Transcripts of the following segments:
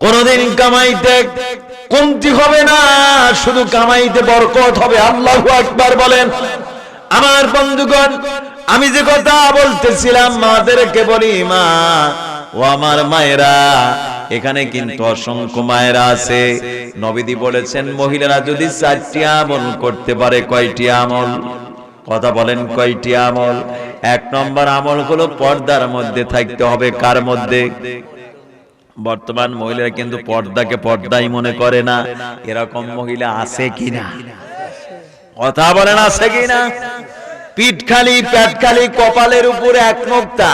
কোনদিন কামাইতে কমতি হবে না, শুধু কামাইতে বরকত হবে। আল্লাহ আকবার বলেন। আমার বন্ধুগণ, আমি যে কথা বলতেছিলাম, মাদেরকে বলি, মা, ও আমার মায়েরা, এখানে কিন্তু অসংখ্য মায়েরা আছে। নবীদি বলেছেন, মহিলারা যদি চারটি আমল করতে পারে, কয়টি আমল? কথা বলেন, কয়টি আমল? এক নম্বর আমল হলো পর্দার মধ্যে থাকতে হবে। কার মধ্যে? বর্তমান মহিলারা কিন্তু পর্দাকে পর্দাই মনে করে না। এরকম মহিলা আছে কিনা? কথা বলেন আছে কিনা? পিঠ খালি পেট খালি, কপালের উপরে এক মুক্তা।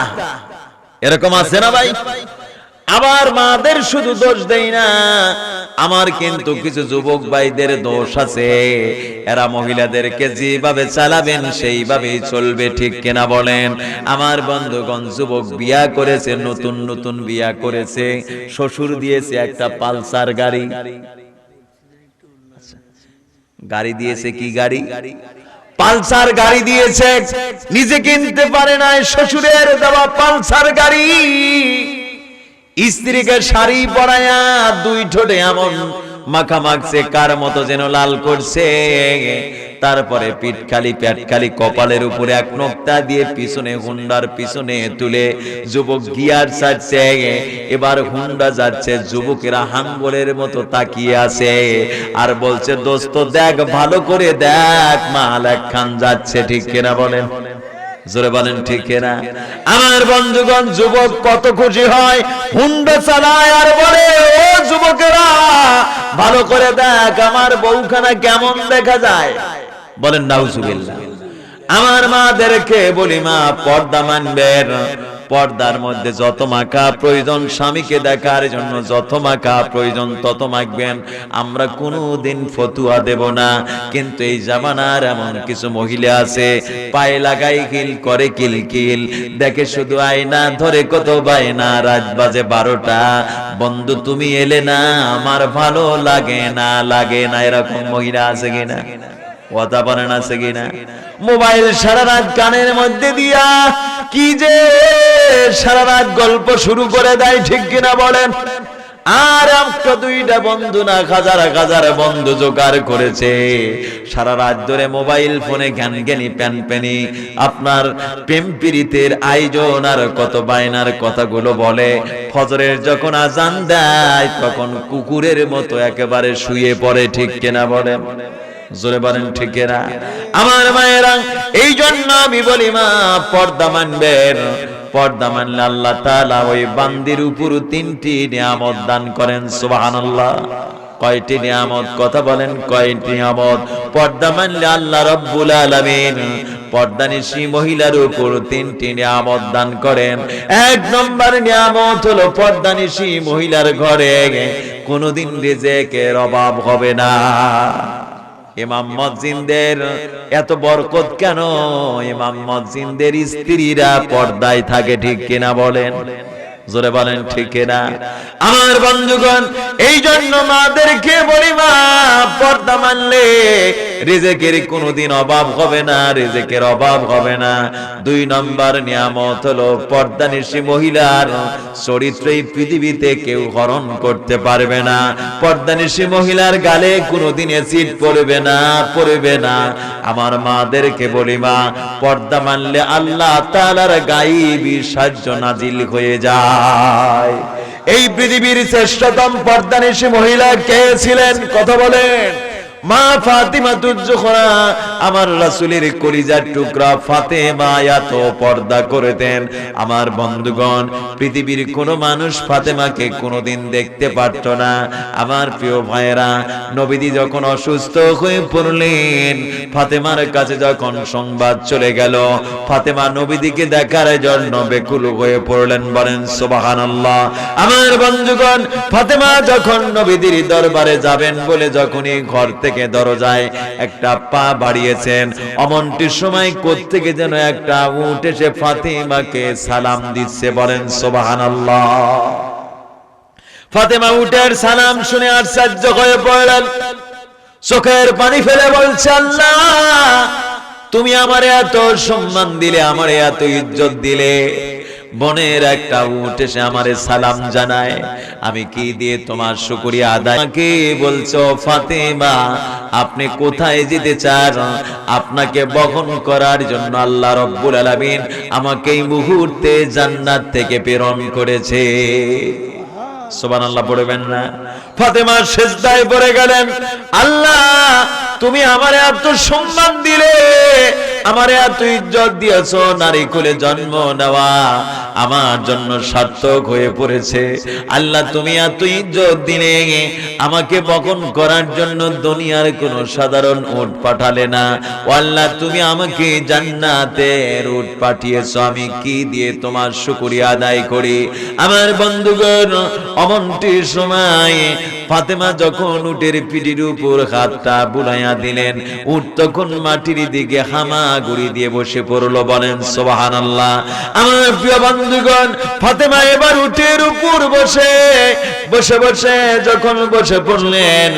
এরকম আছে না ভাই? আবার মাদের শুধু দোষ দেই না। আমার কিন্তু কিছু যুবক ভাইদের দোষ আছে। এরা মহিলাদেরকে যেভাবে চালাবেন, সেইভাবেই চলবে, ঠিক কেনা বলেন? আমার বন্ধুগণ, যুবক বিয়া করেছে, নতুন নতুন বিয়া করেছে। শ্বশুর দিয়েছে একটা পালসার গাড়ি। গাড়ি দিয়েছে কি গাড়ি? পালসার গাড়ি দিয়েছে। নিজে কিনতে পারে না শ্বশুরের দেওয়া পালসার গাড়ি। স্ত্রীকে শাড়ি পরায়া দুই ঠোঁটে এমন মাখা মাখছে, কার মতো যেন লাল করছে। তারপরে পিঠ খালি পেট খালি কপালের উপরে এক নোক্তা দিয়ে পিছনে হুন্ডার পিছনে তুলে যুবক গিয়ার ছাড়ছে। এবার হুন্ডা যাচ্ছে, যুবকেরা হাঙ্গলের মতো তাকিয়ে আছে। আর বলছে, দোস্ত, দেখ, ভালো করে দেখ, মাল খান যাচ্ছে, ঠিক কিনা বলেন? জোরে বলেন, ঠিক না আমার বন্ধুগণ, যুবক কত খুশি হয়? হুন্ডা চালায় আর বলে, ও যুবকেরা, ভালো করে দেখ, আমার বউখানা কেমন দেখা যায়? বলেন, নাউজুবিল্লাহ। আমার মা মাদেরকে বলি, মা, পর্দা মানবেন। পর্দার মধ্যে যত মাখা প্রয়োজন স্বামীকে দেখার জন্য যত মাখা প্রয়োজন তত মাখবেন। আমরা কোনোদিন ফতুয়া দেব না, কিন্তু এই জামানার এমন কিছু মহিলা আছে, পায়ে লাগাই কিল, করে কিল কিল। দেখে শুধু আয়না, ধরে কত বায়না, রাত বাজে বারোটা। বন্ধু, তুমি এলে না, আমার ভালো লাগে না লাগে না এরকম মহিলা আছে কিনা? কথা বলেন আছে কিনা। মোবাইল সারা রাত কানের মধ্যে দিয়া, কি যে সারা রাত গল্প শুরু করে দেয়, ঠিক কিনা বলেন? আর একটা দুইটা বন্ধু না, হাজার হাজার বন্ধু জোগাড় করেছে। সারা রাত ধরে মোবাইল ফোনে জ্ঞান জ্ঞানী প্যান প্যানি। আপনার প্রেম পীড়িতের আয়োজন আর কত বায়নার কথাগুলো বলে। ফজরের যখন আজান দেয়, তখন কুকুরের মতো একেবারে শুয়ে পড়ে, ঠিক কেনা বলেন? জোরে বলেন ঠিক না আমার মায়েরা এই জন্য আমি বলি, মা, পর্দা মানবেন। পর্দা মানলে আল্লাহ তাআলা ওই বান্দির উপর তিনটি নিয়ামত দান করেন, সুবহানাল্লাহ। কয়টি নিয়ামত? কথা বলেন, কয়টি নিয়ামত? পর্দা মানলে আল্লাহ রব্বুল আলামিন পর্দানিশী মহিলার উপর তিনটি নিয়ামত দান করেন। এক নম্বর নিয়ামত হলো পর্দানিশী মহিলার ঘরে। কোনোদিন রিজেকের অভাব হবে না। ইমাম মসজিদের এত বরকত কেন? ইমাম মসজিদের স্ত্রীরা পর্দায় থাকে ঠিক কিনা বলেন? জোরে বলেন ঠিক কিনা? আমার বন্ধুগণ এই জন্য মাদেরকে বলি মা, পর্দা মানলে রিজেকের কোনোদিন অভাব হবে না, রিজেকের অভাব হবে না। দুই নম্বর নিয়ামত হলো পর্দানিশী মহিলার চরিত্র এই পৃথিবীতে কেউ হরণ করতে পারবে না। পর্দানিশী মহিলার গালে কোনোদিন অ্যাসিড পড়বে না পড়বে না। আমার মাদেরকে বলি মা, পর্দা মানলে আল্লাহ তাআলার গায়েবী সাহায্য নাজিল হয়ে যায়। এই পৃথিবীর শ্রেষ্ঠতম পর্দানিশী মহিলা কে ছিলেন? কথা বলেন। মা ফাতিমা তুজ্জোখরা আমার রাসূলের কলিজার টুকরা ফাতেমা এত পর্দা করেতেন। আমার বন্ধুগণ, পৃথিবীর কোন মানুষ ফাতেমাকে কোনোদিন দেখতে পারত না। আমার প্রিয় ভাইয়েরা নবীদি যখন অসুস্থ হয়ে পড়লেন, ফাতেমার কাছে যখন সংবাদ চলে গেল, ফাতেমা নবীদিকে দেখার জন্য বেকুল হয়ে পড়লেন, বলেন, সুবহানাল্লাহ। আমার বন্ধুগণ, ফাতেমা যখন নবীদির দরবারে যাবেন বলে যখনই ঘর থেকে দরজায় একটা পা বাড়িয়েছেন। অমনটির সময় কোত্থেকে যেন একটা উঠ এসে ফাতেমাকে সালাম দিচ্ছে, বলেন, সুবহানাল্লাহ। ফাতেমা উটের সালাম শুনে আশ্চর্য হয়ে পড়লেন। চোখের পানি ফেলে বলছে, আল্লাহ, তুমি আমারে এত সম্মান দিলে, আমারে এত ইজ্জত দিলে। বনের একটা উট এসে আমারে সালাম জানায়। আমি কি দিয়ে তোমার শুকরিয়া আদায়? আমাকে বলছো, ফাতেমা, আপনি কোথায় যেতে চান? আপনাকে বহন করার জন্য আল্লাহ রব্বুল আলামিন আমাকে এই মুহূর্তে জান্নাত থেকে প্রেরণ করেছে। সুবহানাল্লাহ, পড়বেন না। ফাতেমা সেজদায় পড়ে গেলেন, আল্লাহ, তুমি আমারে এত সম্মান দিলে আমারে এত ইজ্জত দিয়েছ, নারী কুলে জন্ম নেওয়া আমার জন্য সার্থক হয়ে পড়েছে। আল্লাহ, তুমি এত ইজ্জত দিলে, আমাকে বকন করার জন্য দুনিয়ার কোন সাধারণ উট পাঠালে না। ও আল্লাহ, তুমি আমাকে জান্নাতের উট পাঠিয়েছো, আমি কি দিয়ে তোমার শুকরিয়া আদায় করি? আমার বন্ধুগণ, অমনটির সময় ফাতেমা যখন উটের পিঠির উপর হাতটা বুলাইয়া দিলেন, উট তখন মাটির দিকে হামাগুড়ি দিয়ে বসে পড়ল বলেন সোবাহান আল্লাহ আমার প্রিয় বন্ধুগণ, ফাতেমা এবার উটের উপর বসে বসে বসে, যখন বসে পড়লেন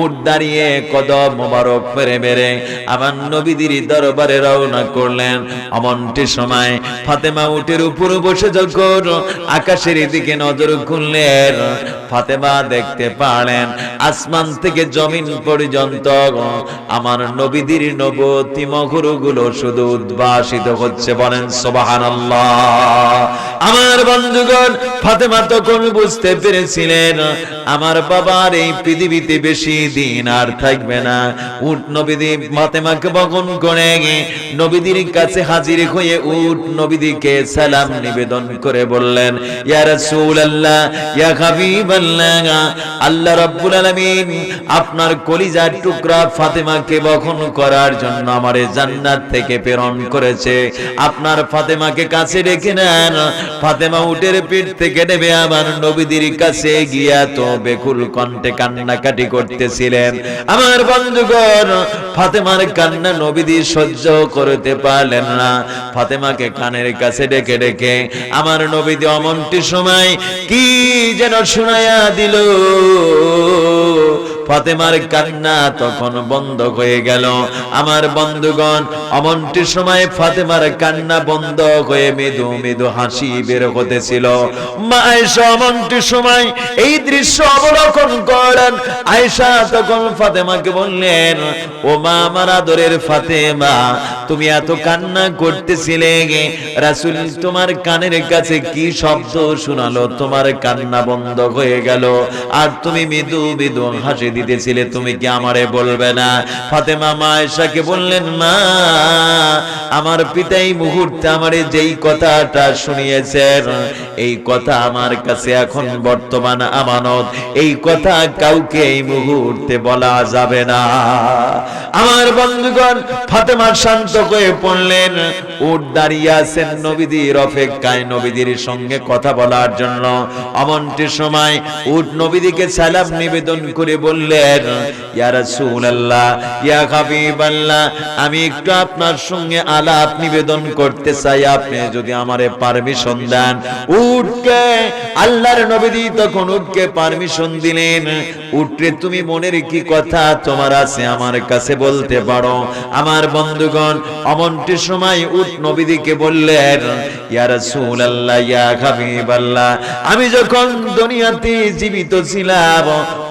উট দাঁড়িয়ে কদম মোবারক মেরে মেরে আমার নবীদের দরবারে রওনা করলেন। অমনটি সময় ফাতেমা উটের উপর বসে যখন আকাশের দিকে নজর খুললেন, ফাতেমা দেখতে পারলেন, আসমান থেকে জমিন পর্যন্ত আমার নবীদের নবতী মঘুরগুলো শুধু উদ্ভাসিত হচ্ছে বলেন সোবাহানাল্লাহ। আমার বন্ধুগণ, ফাতেমা তখন বুঝতে পেরেছিলেন, আমার বাবার এই পৃথিবীতে বেশি দিন আর থাকবে না। উট নবীদি ফাতেমাকে বগন করে নবীদের কাছে হাজির হয়ে উট নবীদিকে সালাম নিবেদন করে বললেন আল্লাহ আপনার কলিজার টুকরা ফাতেমাকে করার জন্য আমারে জান্নাত থেকে প্রেরণ করেছে। আপনার ফাতেমাকে কাছে রেখে নেন ফাতেমা উটের পিঠ থেকে নেবে আমার নবীদের কাছে গিয়া তো বেকুল কণ্ঠে কান্নাকাটি করতেছিলেন। আমার বন্ধুগণ, ফাতেমার কান্না নবীদি সহ্য করতে পারলেন না। ফাতেমাকে কানের কাছে ডেকে ডেকে আমার নবীদি অমনটি সময় কি যেন শোনায়া দিল। ফাতেমার কান্না তখন বন্ধ হয়ে গেল। আমার বন্ধুগণ অমনটি সময় ফাতেমার কান্না বন্ধ হয়ে মৃদু মৃদু হাসি বের হতেছিল। সময় এই দৃশ্য অবলোকন করেন। আয়েশা তখন ফাতেমাকে বললেন, ও মা, আমার আদরের ফাতেমা, তুমি এত কান্না করতেছিলে রাসূল, তোমার কানের কাছে কি শব্দ শোনালো? তোমার কান্না বন্ধ হয়ে গেল। আর তুমি মৃদু মৃদু হাসি দিতেছিলে, তুমি কি আমারে বলবে না? ফাতেমা মা আয়েশাকে বললেন, মা, আমার পিতা এই মুহূর্তে আমারে যেই কথাটা শুনিয়েছেন, এই কথা আমার কাছে এখন বর্তমান আমানত। এই কথা কাউকে এই মুহূর্তে বলা যাবে না। আমার বন্ধুগণ, ফাতেমা শান্ত হয়ে পড়লেন। উট দাঁড়িয়ে আছেন নবীদের অপেক্ষায়, নবীদের সঙ্গে কথা বলার জন্য। অমনটির সময় উট নবীদিকে সালাম নিবেদন করে বললেন রাসূলুল্লাহ আমি একটু আপনার সঙ্গে আলাপ নিবেদন করতে চাই। আপনি যদি আমারে পারমিশন দেন। উটকে আল্লাহর নবীদি তখন উটকে পারমিশন দিলেন। তুমি মনের কি কথা তোমার আছে আমার কাছে বলতে পারো। আমার বন্ধুগণ সময় উট নবীদিকে বললেন আমি যখন দুনিয়াতে জীবিত ছিলাম,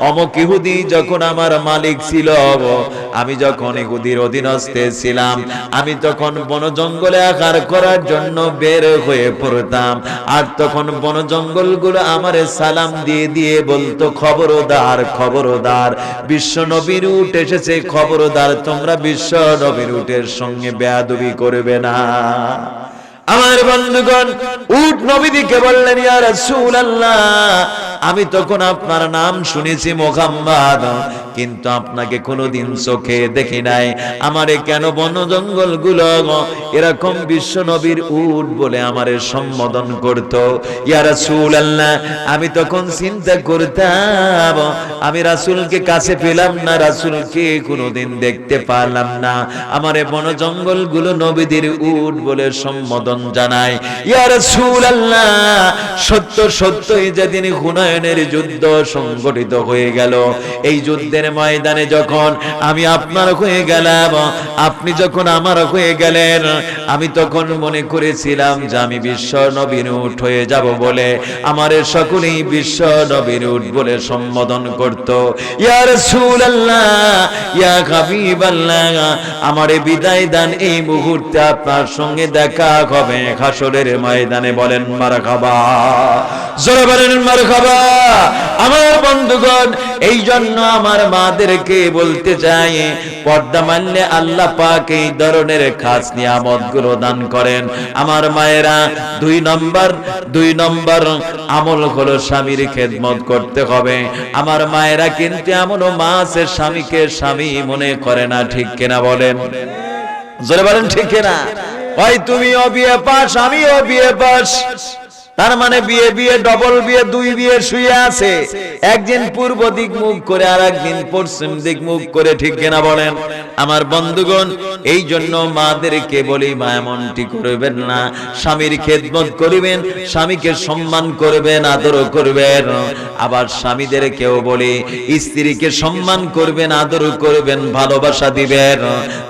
অমক যখন আমার মালিক ছিল, আমি যখন ইহুদির অধীনস্থে ছিলাম, আমি তখন বন জঙ্গলে আকার করার জন্য বের হয়ে পড়তাম। আর তখন বন জঙ্গলগুলো আমারে সালাম দিয়ে দিয়ে বলতো, খবরদার খবরদার, বিশ্ব নবীর উঠ এসেছে, খবরদার, তোমরা বিশ্ব নবীর উটের সঙ্গে বেয়াদবি করবে না। আমার বন্ধুগণ, উট নবীদিকে বললেন, ইয়া রাসূলুল্লাহ, আমি তখন আপনার নাম শুনেছি মোহাম্মদ, কিন্তু আপনাকে কোনোদিন চোখে দেখি নাই। আমারে কেন বন জঙ্গলগুলো এরকম বিশ্ব নবীর উট বলে আমারে সম্বোধন করত? ইয়া রাসূলুল্লাহ, আমি তখন চিন্তা করতাম, আমি রাসূলকে কাছে পেলাম না, রাসূলকে কোনোদিন দেখতে পারলাম না। আমারে বন জঙ্গলগুলো নবীদের উট বলে সম্বোধন ইয়া রাসূলুল্লাহ সত্য সত্যই যেদিন হুনায়নের যুদ্ধ সংগঠিত হয়ে গেল, এই যুদ্ধের ময়দানে যখন আমি আপনার হয়ে গেলাম, আপনি যখন আমার হয়ে গেলেন, আমি তখন মনে করেছিলাম যে আমি বিশ্ব উঠ হয়ে যাব বলে, আমার সকলেই বিশ্ব নবীন উঠ বলে সম্বোধন করত। ইয়া রাসূলুল্লাহ, ইয়া হাবিবাল্লাহ, আমারে বিদায় দান এই মুহূর্তে আপনার সঙ্গে দেখা হবে হাসরের ময়দানে বলেন, মারহাবা। জোরে বলেন, মারহাবা। আমার বন্ধুগণ এই জন্য আমার মাদেরকে বলতে চাই, পর্দা মানলে আল্লাহ পাক এই ধরনের খাস নিয়ামতগুলো দান করেন। আমার মায়েরা, দুই নম্বর দুই নম্বর আমল হলো স্বামীর খেদমত করতে হবে। আমার মায়েরা কিন্তু এমনও মা আছে, স্বামীকে স্বামী মনে করে না, ঠিক কেনা বলেন? জোরে বলেন, ঠিক কিনা? ভাই তুমিও বিয়ে পাস আমিও বিয়ে পাস। তার মানে বিয়ে বিয়ে ডবল বিয়ে, দুই বিয়ে শুয়ে আছে। একদিন পূর্ব দিক মুখ করে আর একদিন পশ্চিম দিক মুখ করে, ঠিক কিনা বলেন? আমার বন্ধুগণ, এই জন্য মাদেরকে বলি, মা, এমনটি করবেন না। স্বামীর খেদমত করিবেন, স্বামীকে সম্মান করবেন, আদর করবেন। আবার স্বামীদের কেউ বলি, স্ত্রীকে সম্মান করবেন, আদর করবেন, ভালোবাসা দিবেন।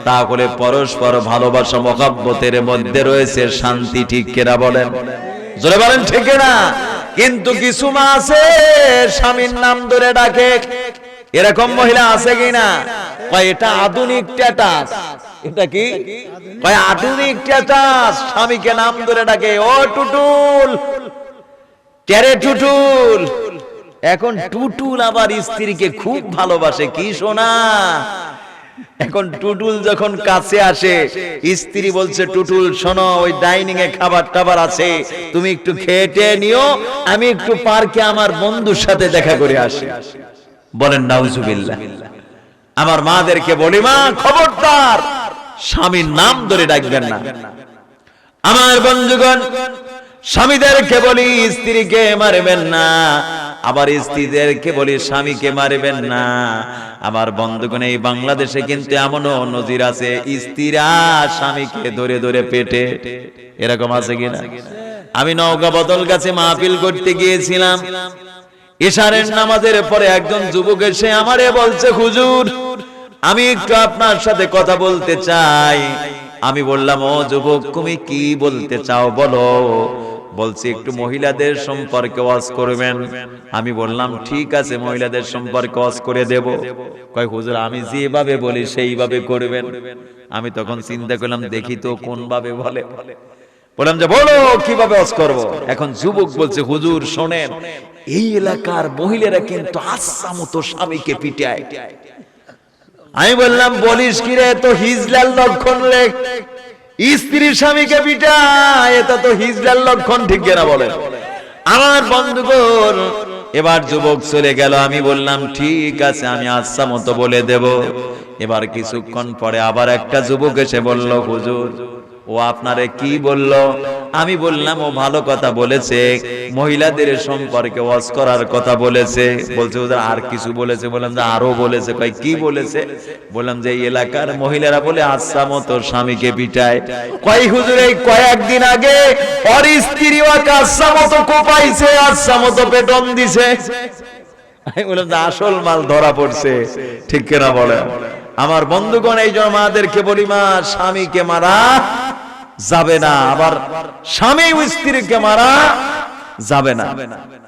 তাহলে পরস্পর ভালোবাসা, মহাব্বতের মধ্যে রয়েছে শান্তি, ঠিক কেনা বলেন? জোরে বলেন, ঠিক না? কিন্তু কিছু মা আছে স্বামীর নাম ধরে ডাকে। এরকম মহিলা আছে কিনা কয়, এটা আধুনিক ট্যাটাস এটা কি? কয়, আধুনিক ট্যাটাস স্বামীকে নাম ধরে ডাকে, ও টুটুল। ক্যারে টুটুল? এখন টুটুল আবার স্ত্রীকে খুব ভালোবাসে, কি শোনা এখন টুটুল যখন কাছে আসে, স্ত্রী বলছে, টুটুল, শোনো, ওই ডাইনিং এ খাবার টাবার আছে, তুমি একটু খেয়ে টেয়ে নিও, আমি একটু পার্কে আমার বন্ধুর সাথে দেখা করে আসি। বলেন, নাউজুবিল্লাহ। আমার মাদেরকে বলি, মা, খবরদার, স্বামীর নাম ধরে ডাকবেন না। আমার বন্ধুগণ, স্বামীদেরকে বলি, স্ত্রীকে মারবেন না। আবার স্ত্রীদেরকে বলি, স্বামীকে মারবেন না। আমার বন্ধুগণ, এই বাংলাদেশে কিন্তু এমনও নজির আছে, স্ত্রীরা স্বামীকে ধরে ধরে পেটে। এরকম আছে কিনা? আমি নৌকা বদল গাছে মাহফিল করতে গিয়েছিলাম। ইশারের নামাজের পরে একজন যুবক এসে আমারে বলছে, হুজুর, আমি একটু আপনার সাথে কথা বলতে চাই। আমি বললাম, ও যুবক, তুমি কি বলতে চাও বলো? বলছি, একটু মহিলাদের সম্পর্কে ওয়াজ করবেন। আমি বললাম, ঠিক আছে, মহিলাদের সম্পর্কে ওয়াজ করে দেব। কয়, হুজুর, আমি যেভাবে বলি সেইভাবে করবেন। আমি তখন চিন্তা করলাম, দেখি তো কোন ভাবে বলে। বললাম যে, বলো, কীভাবে ওয়াজ করব? এখন যুবক বলছে, হুজুর, শোনেন, এই এলাকার মহিলারা কিন্তু আচ্ছা মতো স্বামীকে পিটায়। আমি বললাম, বলিস কি রে তো হিজলাল লক্ষণ লেখ স্ত্রী স্বামীকে পিটা এটা তো হিজড়ার লক্ষণ, ঠিক কেনা বলে আমার বন্ধুগণ, এবার যুবক চলে গেল, আমি বললাম, ঠিক আছে, আমি আচ্ছা মতো বলে দেব। এবার কিছুক্ষণ পরে আবার একটা যুবক এসে বলল, হুজুর ও আপনারে কি বলল? আমি বললাম, ও ভালো কথা বলেছে, মহিলাদের সম্পর্কে ওয়াজ করার কথা বলেছে। বলছে, ওদের আর কিছু বলেছে? বললাম যে, আরও বলেছে। কয়, কি বলেছে? বললাম যে, এই এলাকার মহিলারা বলে আচ্ছা মতো স্বামীকে পিটায়। কয়, হুজুর, এই কয়েকদিন আগে ওর স্ত্রী ওকে আচ্ছা মতো কোপাইছে আচ্ছা মতো পেটন দিছে। আমি বললাম যে, আসল মাল ধরা পড়ছে। ঠিক কিনা বলে আমার বন্ধুগণ, এই জন্য মাদেরকে বলি, মা, স্বামীকে মারা যাবে না। আবার স্বামী ও স্ত্রীকে মারা যাবে না।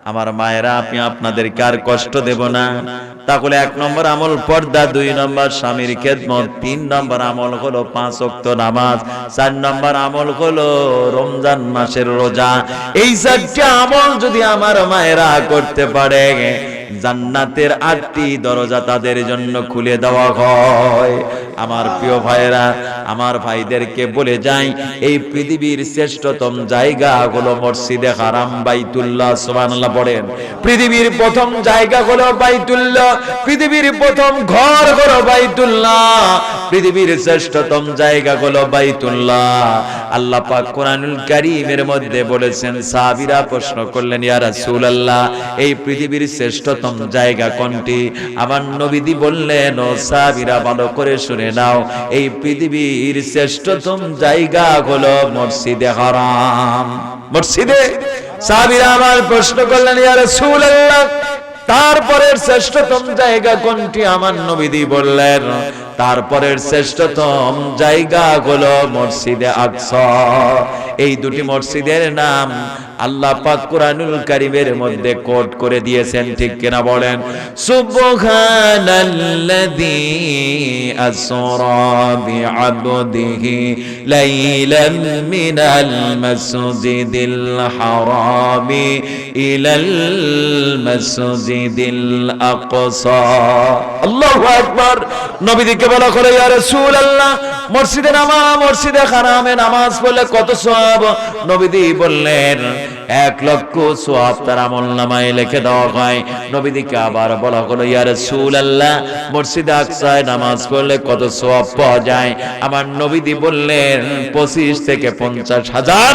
আমার মায়েরা আপনি আপনাদেরকে আর কষ্ট দেব না। তাহলে এক নম্বর আমল পর্দা দুই নম্বর স্বামীর খেদমত তিন নম্বর আমল হলো পাঁচ অক্ত নামাজ চার নম্বর আমল হলো রমজান মাসের রোজা। এই চারটি আমল যদি আমার মায়েরা করতে পারে জান্নাতের আটটি দরজা তাদের জন্য খুলে দেওয়া হয়। আমার প্রিয় ভাইয়েরা, আমার ভাইদেরকে বলে যাই, এই পৃথিবীর শ্রেষ্ঠতম জায়গা হলো মসজিদে হারাম, বাইতুল্লাহ, সুবহানাল্লাহ পড়েন। পৃথিবীর প্রথম জায়গা হলো বাইতুল্লাহ, পৃথিবীর প্রথম ঘর হলো বাইতুল্লাহ, পৃথিবীর শ্রেষ্ঠতম জায়গা হলো বাইতুল্লাহ। আল্লাহ পাক কোরআনুল কারীমের মধ্যে বলেছেন, সাহাবীরা প্রশ্ন করলেন, ইয়া রাসূলুল্লাহ, এই পৃথিবীর শ্রেষ্ঠতম জায়গা কোনটি? আমার নবীদি বললেন, ও সাহাবীরা, ভালো করে শুনে নাও, এই পৃথিবীর শ্রেষ্ঠতম জায়গা হলো মসজিদে হারাম। মসজিদে? সাহাবীরা আমার প্রশ্ন করলেন, ইয়া রাসূলুল্লাহ, তারপরের শ্রেষ্ঠতম জায়গা কোনটি? আমার নবীদি বললেন তারপরের শ্রেষ্ঠতম জায়গা হলো মসজিদে আকসা। এই দুটি মসজিদের নাম আল্লাহ পাক কোরআনুল কারীমের মধ্যে কোট করে দিয়েছেন, ঠিক কিনা বলেন? সুবহানাল্লাযী আসরা বিআবদিহি মিনাল মাসজিদিল হারামি ইলাল মাসজিদিল আকসা। আল্লাহু আকবার। নবীদিকে বলা করে মসজিদে নামা মসজিদে হারামে নামাজ পড়লে কত সওয়াব? নবীদি বললেন, এক লক্ষ সোয়াব তার আমল নামায় লিখে দেওয়া হয়। নবীদিকে আবার বলা হলো ইয়া রাসূলুল্লাহ, মসজিদে আকসায় নামাজ পড়লে কত সোয়াব পাওয়া যায়? আমার নবীদি বললেন, পঁচিশ থেকে পঞ্চাশ হাজার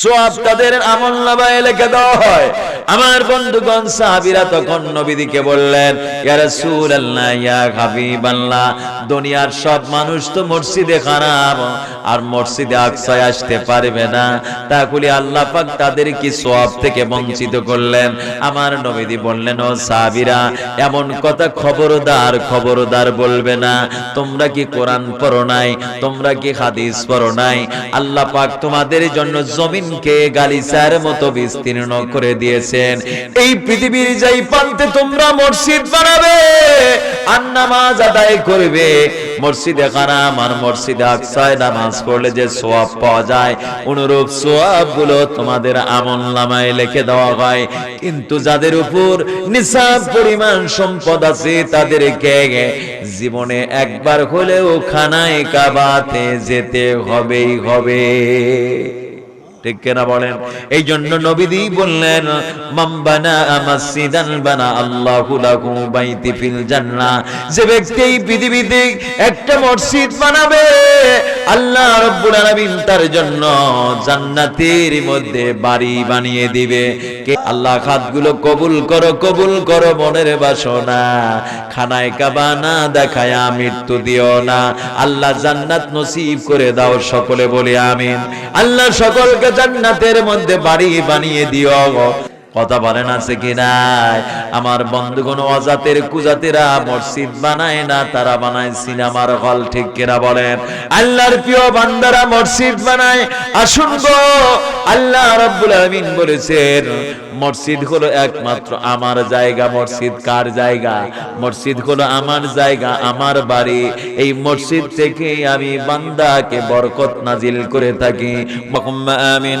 সোয়াব তাদের আমল নামায় লিখে দেওয়া হয়। আমার বন্ধুগণ, সাহাবীরা তখন নবীদিকে বললেন, ইয়া রাসূলুল্লাহ, ইয়া হাবিবাল্লাহ, দুনিয়ার সব মানুষ তো মসজিদে খারাপ, আর মসজিদে আকসায় আসতে পারবে না। তাহলে আল্লাহ পাক তাদের কি সওয়াব থেকে বঞ্চিত করলেন। আমার নবীদি বললেন, ও সাহাবীরা, এমন কথা খবরদার খবরদার বলবে না। তোমরা কি কোরআন পড়ো নাই? তোমরা কি হাদিস পড়ো নাই? আল্লাহ পাক তোমাদের জন্য জমিনকে গালিচার মতো বিস্তীর্ণ করে দিয়েছেন। এই পৃথিবীর যাই প্রান্তে তোমরা মসজিদ বানাবে আর নামাজ আদায় করবে, মসজিদে খারাম আর মসজিদে আকসায় নামাজ পড়লে যে সোয়াব পাওয়া যায়, অনুরূপ সোয়াবগুলো তোমাদের আমল নামায় লিখে দেওয়া হয়। কিন্তু যাদের উপর নিসাব পরিমাণ সম্পদ আছে, তাদেরকে জীবনে একবার হলেও খানায় কাবাতে যেতে হবেই হবে। ঠিক কেনা বলেন? এই জন্য নবীদি বললেন মাম্বানা মাসজিদান বানা আল্লাহু লাহু বাইতি ফিল জান্নাহ। যে ব্যক্তি এই পৃথিবীতে একটা মসজিদ বানাবে আল্লাহ রাব্বুল আলামিন তার জন্য জান্নাতের মধ্যে বাড়ি বানিয়ে দিবে। কে আল্লাহ খাতগুলো কবুল করো কবুল করো মনের বাসনা। খানায় কাবা না দেখায়া মৃত্যু দিও না। আল্লাহ জান্নাত নসিব করে দাও সকলে বলে আমিন। আল্লাহ সকলকে জান্নাতের মধ্যে বাড়ি বানিয়ে দিও কথা বলেন আছে কি নাই? আমার বন্ধুগণ অজাতের কুজাতেরা মসজিদ বানায় না, তারা বানায় সিনেমার হল, ঠিক কিনা বলেন? আল্লাহর প্রিয় বান্দারা মসজিদ বানায়। আসুন গো, আল্লাহ রাব্বুল আলামিন বলেছেন, মসজিদ হলো একমাত্র আমার জায়গা। মসজিদ কার জায়গা? মসজিদ হলো আমার জায়গা, আমার বাড়ি। এই মসজিদ থেকে আমি বান্দাকে বরকত নাজিল করে থাকি। আমিন।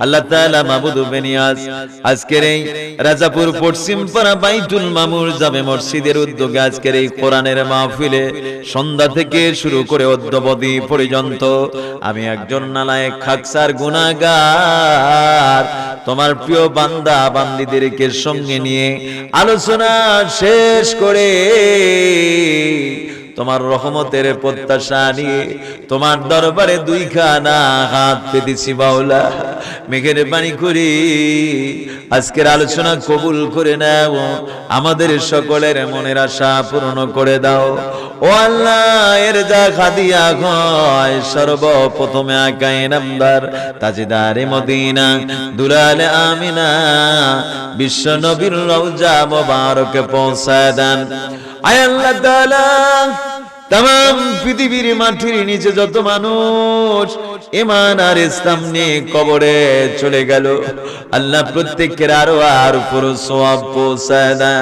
আল্লাহ তাআলা মাবুদ বেনিয়াজ আজকের এই রাজাপুর পশ্চিম পাড়া বাইতুল মামুর জামে মসজিদের উদ্যোগে আজকের এই কোরআনের মাহফিলে সন্ধ্যা থেকে শুরু করে অদ্যবধি পর্যন্ত আমি একজন নালায়েক খাকসার গুনাহগার। তোমার প্রিয় বান্দা বান্দিদেরকে সঙ্গে নিয়ে আলোচনা শেষ করে তোমার রহমতের প্রত্যাশা নিয়ে তোমার দরবারে দুই খানা হাত পেতেছি বাউলা মেঘের পানি করি। আজকের আলোচনা কবুল করে নাও। আমাদের সকলের মনের আশা পূরণ করে দাও। ও আল্লাহ এর যা খাদিয়া হয় সর্বপ্রথমে আকায় নাম্বার, তাজেদারে মদিনা, দুলালে আমিনা, বিশ্ব নবীর রওজা মোবারকে পৌঁছায় দেন। আয় আল্লাহ তাআলা তাম পৃথিবীর মাটির নিচে যত মানুষ ইমান আর ইসলাম নিয়ে কবরে চলে গেল। আল্লাহ প্রত্যেকের আরও আর উপর সওয়াব পৌঁছায় না।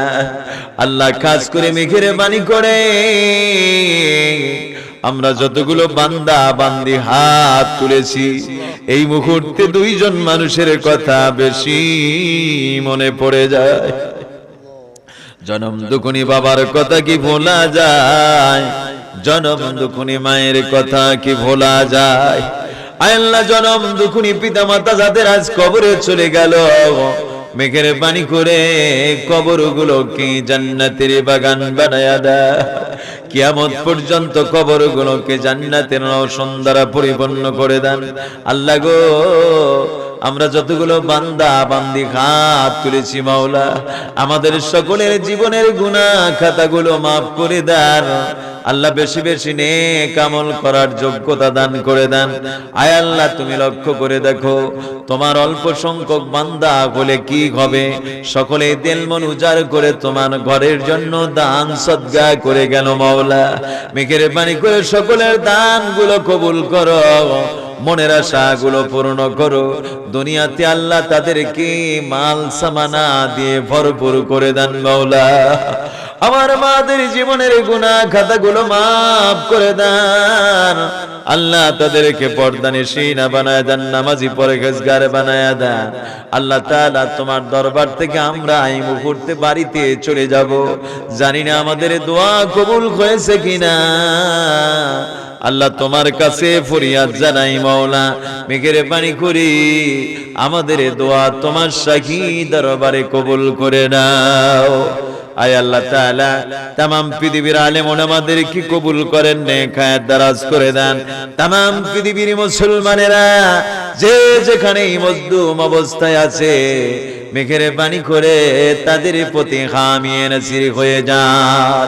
আল্লাহ খাস করে মেঘের বাণী করে। আমরা যতগুলো বান্দা, বান্দি হাত তুলেছি, এই মুহূর্তে দুইজন মানুষের কথা বেশি মনে পড়ে যায়। জনম দুকুনি বাবার কথা কি ভোলা যায়? জনম দুকুনি মায়ের কথা কি ভোলা যায়? আল্লাহ, জনম দুকুনি পিতা মাতা যাদের আজ কবরে চলে গেল। মেঘের পানি করে কবরগুলোকে জান্নাতের বাগান বানায়া দেয়? কিয়ামত পর্যন্ত কবরগুলোকে জান্নাতের রওশন দ্বারা পরিপূর্ণ করে দেন। আল্লাহ গো, আমরা যতগুলো বান্দা বান্দি হাত তুলেছি মাওলা, আমাদের সকলের জীবনের গুণা খাতাগুলো মাফ করে দেন। আল্লাহ বেশি বেশি নে কামল করার যোগ্যতা দান করে দেন। আয় আল্লাহ, তুমি লক্ষ্য করে দেখো, তোমার অল্প সংখ্যক বান্দা বলে কি হবে? সকলে তেল মন উজাড় করে তোমার ঘরের জন্য দান সদ্গা করে গেল মাওলা। মেঘের বাণী করে সকলের দানগুলো কবুল করো। মনের আশাগুলো পূর্ণ করো। দুনিয়াতে আল্লাহ তাদেরকে মাল সামানা দিয়ে ভরপুর করে দেন মাওলা। আমার মাদের জীবনের গুণা খাতাগুলো মাফ করে দেন। আল্লাহ তাদেরকে পর্দানে সিনা বানায় দেন, নামাজি পরে গেজগার বানায় দেন। আল্লাহ তাআলা তোমার দরবার থেকে আমরা এই মুহূর্তে বাড়িতে চলে যাব। জানি না আমাদের দোয়া কবুল হয়েছে কিনা। আল্লাহ তোমার কাছে ফরিয়াদ জানাই মাওলা মেঘের পানি করি। আমাদের দোয়া তোমার সাক্ষী দরবারে কবুল করে নাও। আয় আল্লাহ তাআলা तमाम পৃথিবীর আলেম ওলামাদের কি কবুল করেন নে খায়াত দারাজ করে দেন तमाम পৃথিবীর মুসলমানেরা যে যেখানে মজদুম অবস্থায় আছে মেঘের পানি করে তাদের প্রতি হামিয়ে নাসির হয়ে যান।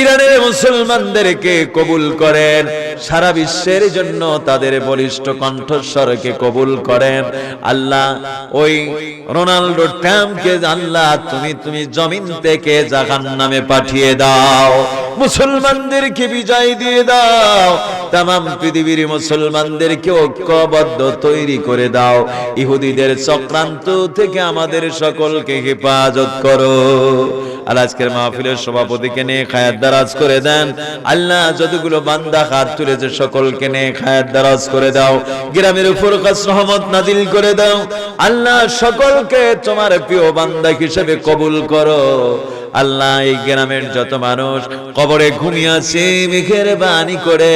ইরানের মুসলমানদেরকে কবুল করেন। সারা বিশ্বের জন্য তাদের বলিষ্ঠ কণ্ঠস্বরকে কবুল করেন। আল্লাহ, ওই রোনাল্ডো ট্যাম্পকে আল্লাহ, তুমি তুমি জমিন থেকে জাহান নামে পাঠিয়ে দাও। মুসলমানদেরকে বিজয় দিয়ে দাও। তাম পৃথিবীর মুসলমানদেরকে ঐক্যবদ্ধ তৈরি করে দাও। ইহুদিদের চক্রান্ত থেকে আমাদের সকলকে হেফাজত করো। আর আজকের মাহফিলের সভাপতিকে নিয়ে খায়াত দারাজ করে দেন। আল্লাহ, যতগুলো বান্দা হাত তুলেছে, সকলকে নিয়ে খায়াত দারাজ করে দাও। গ্রামের উপর কাজ রহমত নাদিল করে দাও। আল্লাহ, সকলকে তোমার প্রিয় বান্দা হিসেবে কবুল করো। আল্লাহ, এই গ্রামের যত মানুষ কবরে ঘুমিয়ে আছে, মেঘের বাণী করে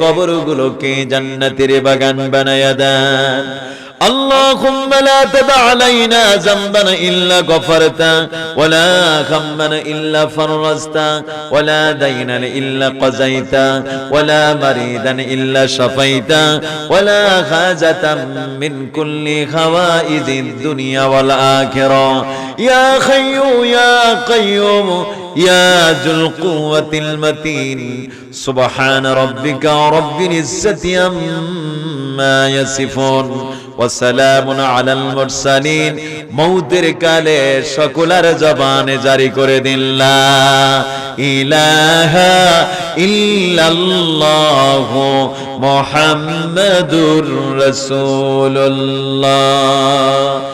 কবর কবরগুলোকে জান্নাতের বাগান বানায়া দেন। اللهم لا تدع علينا ذنبا إلا غفرته ولا خما إلا فرجته ولا دينا إلا قضيته ولا مريدا إلا شفيته ولا حاجة من كل خوائد الدنيا والآخرة يا خي يا قيوم يا ذو القوة المتين سبحان ربك رب العزة عما يصفون ওয়াসালামুন কালে সকলার জবানে জারি করে দিল্লা ইলাহা ইল্লাল্লাহ